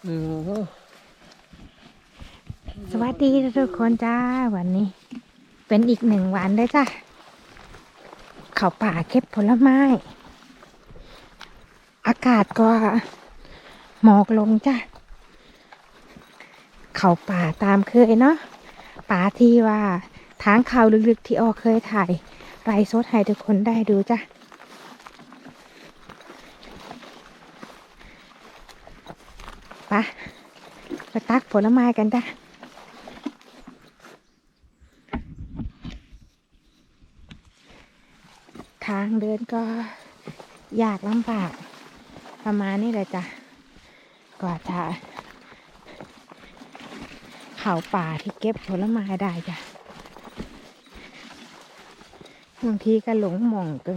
สวัสดีทุกคนจ้าวันนี้ เป็นอีกหนึ่งวันได้จ้ะเขาป่าเก็บผลไม้ อากาศก็หมอกลงจ้ะเขาป่าตามเคยเนาะป่าที่ว่าทางเขาลึกๆที่ออกเคยถ่ายไรสดให้ทุกคนได้ดูจ้ะ ปะไปตักผลไม้กันจ้ะทางเดินก็ยากลำบากประมาณนี้เลยจ้ะกว่าจะเข่าป่าที่เก็บผลไม้ได้จ้ะบางทีก็หลงหม่องตร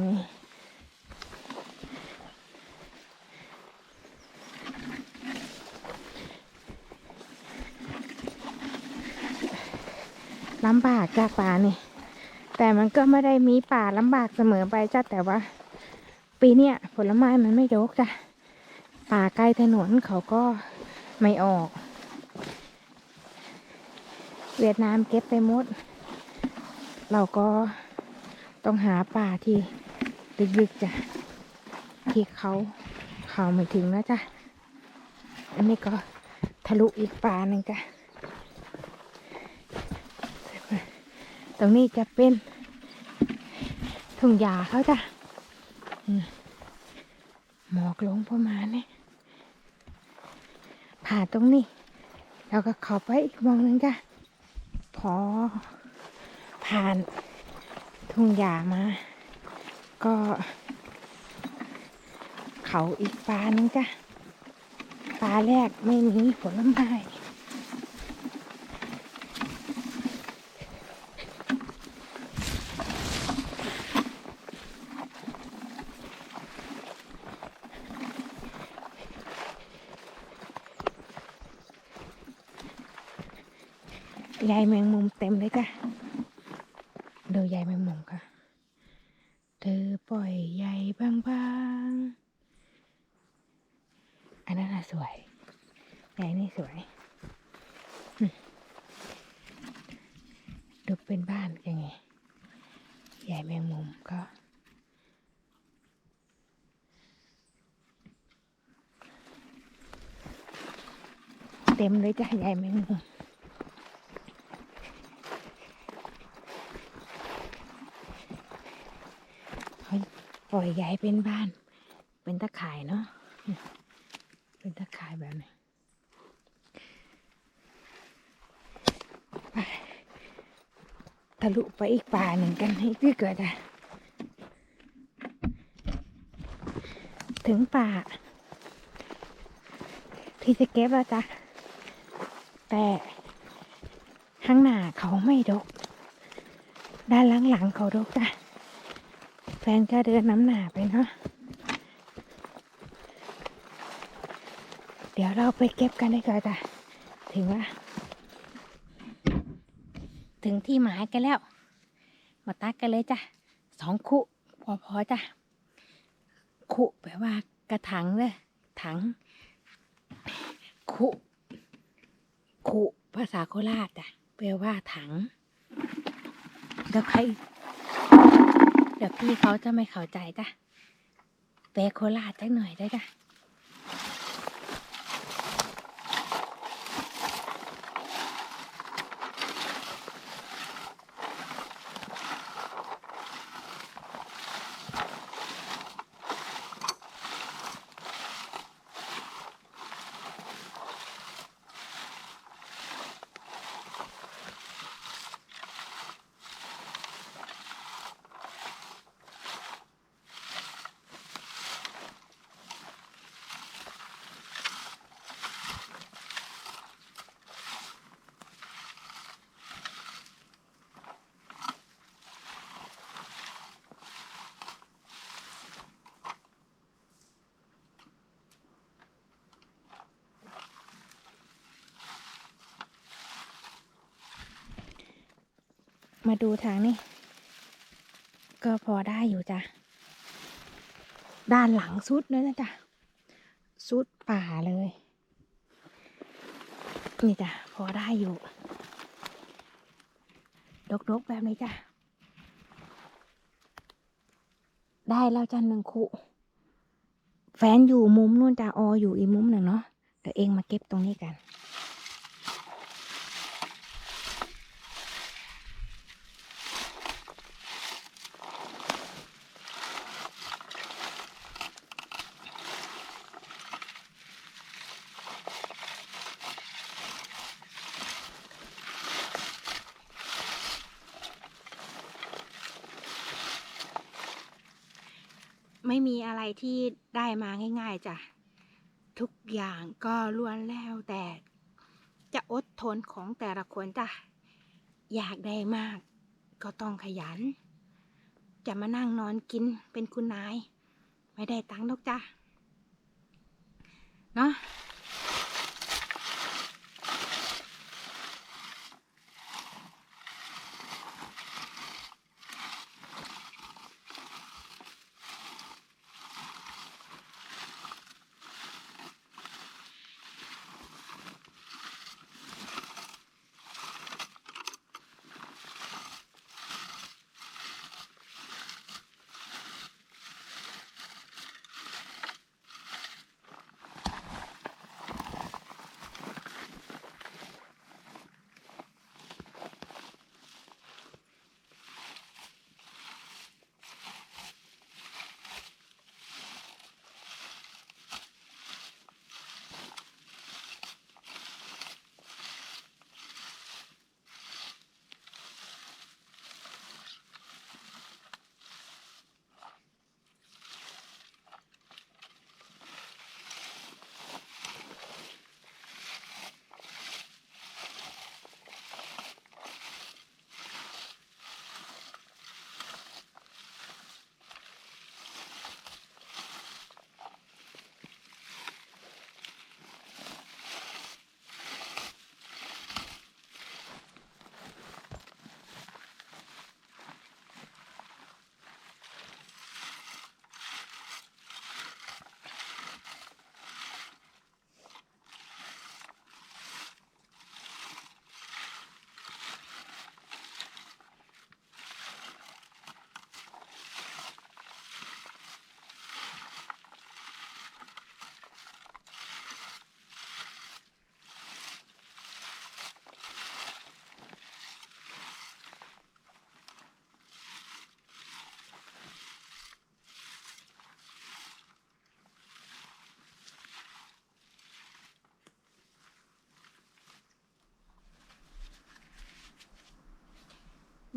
ลำบากจากป่านี่ แต่มันก็ไม่ได้มีป่าลำบากเสมอไปจ้ะแต่ว่า ปีเนี้ยผลไม้มันไม่ดกจ้ะป่าใกล้ถนนเขาก็ไม่ออก เวียดนามเก็บไปหมด เราก็ต้องหาป่าที่ลึกๆจ้ะที่เขาเขาไม่ถึงนะจ้ะอันนี้ก็ทะลุอีกป่าหนึ่งจ้ะ ตรงนี้จะเป็นทุ่งหญ้าเขาจ้ะหมอกลงประมาณนี้ผ่านตรงนี้ แล้วก็ข้าไปอีกมองหนึงจ้ะ พอผ่านทุ่งหญ้ามา ก็ เขาอีกปลานึงจ้ะปลาแรกไม่มีผลไม้ ใยแมงมุมเต็มเลยจ้ะดูใยแมงมุมค่ะ เธอปล่อยใยบางๆ อันนั้นน่ะสวยใยนี่สวย ดูเป็นบ้านยังไงใยแมงมุมก็เต็มเลยจ้ะใยแมงมุม เขา ปล่อยใหญ่เป็นบ้าน เป็นตะข่ายเนาะเป็นตะข่ายแบบนี้ไปทะลุไปอีกป่าหนึ่งกันให้ที่เกิดอะถึงป่า ที่จะเก็บแล้วจ้ะ แต่ข้างหน้าเขาไม่ดก ด้านหลังๆเขาดกจ้ะ แฟนก็เดินน้ำหนาไปเนาะเดี๋ยวเราไปเก็บกันได้ก่อนจ้ะถึงว่าถึงที่หมายกันแล้ว มาตักกันเลยจ้ะสองคุพอพอๆจ้ะคุแปลว่ากระถังเลยถัง คุคุภาษาโคราชจ้ะแปลว่าถังเดี๋ยวใคร เดี๋ยวพี่เขาจะไม่เข้าใจจ้ะแปลโคราชจักหน่อยได้จ้ะ มาดูทางนี้ ก็พอได้อยู่จ้ะ ด้านหลังสุดเลยนะจ๊ะสุดป่าเลย นี่จ้ะ พอได้อยู่ดกๆแบบนี้จ้ะ ได้แล้วจ้ะหนึ่งคุแฟนอยู่มุมนู่นจ้ะออยู่อีกมุมหนึ่งเนาะเดี๋ยวเองมาเก็บตรงนี้กัน ไม่มีอะไรที่ได้มาง่าย ๆจ้ะ ทุกอย่างก็ล้วนแล้วแต่จะอดทนของแต่ละคนจ้ะ อยากได้มากก็ต้องขยัน จะมานั่งนอนกินเป็นคุณนาย ไม่ได้ตังค์นกจ้ะ เนาะ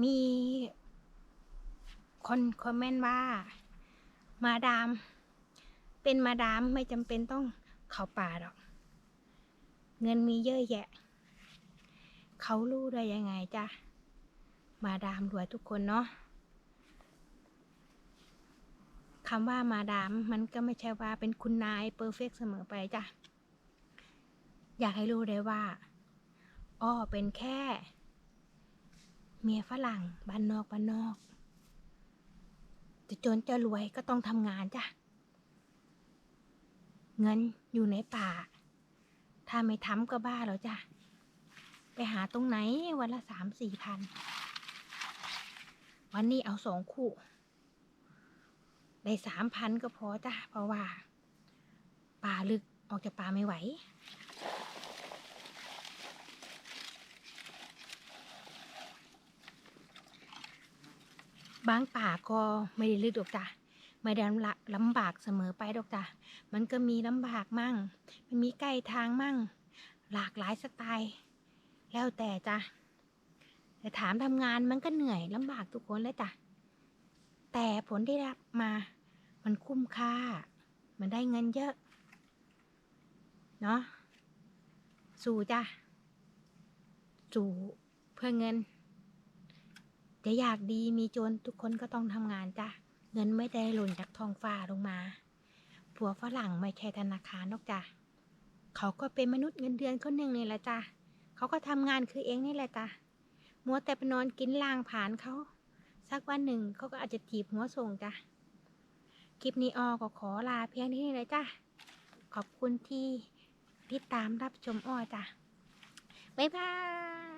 มีคนคอมเมนต์ว่า มาดาม เป็นมาดามไม่จำเป็นต้องเข้าป่าหรอก เงินมีเยอะแยะ เขารู้ได้ยังไงจ้ะ มาดามรวยทุกคนเนาะคำว่ามาดามมันก็ไม่ใช่ว่าเป็นคุณนายเปอร์เฟกเสมอไปจ้ะ อยากให้รู้เลยว่า อ้อเป็นแค่ เมียฝรั่งบ้านนอกบ้านนอก จะจนจะรวยก็ต้องทำงานจ้ะ เงินอยู่ในป่า ถ้าไม่ทำก็บ้าแล้วจ้ะ ไปหาตรงไหนวันละสามสี่พัน วันนี้เอาสองคู่ ได้สามพันก็พอจ้ะ เพราะว่า ป่าลึกออกจากป่าไม่ไหว บางป่าก็ไม่ได้ลึกดอกจ้ะไม่ได้ลำบากเสมอไปดอกจ้ะมันก็มีลำบากมั่ง มันมีใกล้ทางมั่ง หลากหลายสไตล์แล้วแต่จ้ะแต่ถามทำงานมันก็เหนื่อยลำบากทุกคนเลยจ้ะแต่ผลที่ได้รับมา มันคุ้มค่า มันได้เงินเยอะ เนาะ สู่จ้ะ สู่เพื่อเงิน จะอยากดีมีจนทุกคนก็ต้องทำงานจ้ะ เงินไม่ได้หล่นจากท้องฟ้าลงมา ผัวฝรั่งไม่ใช่ธนาคารนอกจ้ะ เขาก็เป็นมนุษย์เงินเดือนคนหนึ่งนี่แหละจ้ะ เขาก็ทำงานคือเองนี่แหละจ้ะ มัวแต่ไปนอนกินล่างผ่านเขา สักวันหนึ่งเขาก็อาจจะถีบหัวส่งจ้ะ คลิปนี้ออก็ขอลาเพียงเที่านี้เลยจ้ะ ขอบคุณที่ติดตามรับชมอ้อจ้ะ บ๊ายบาย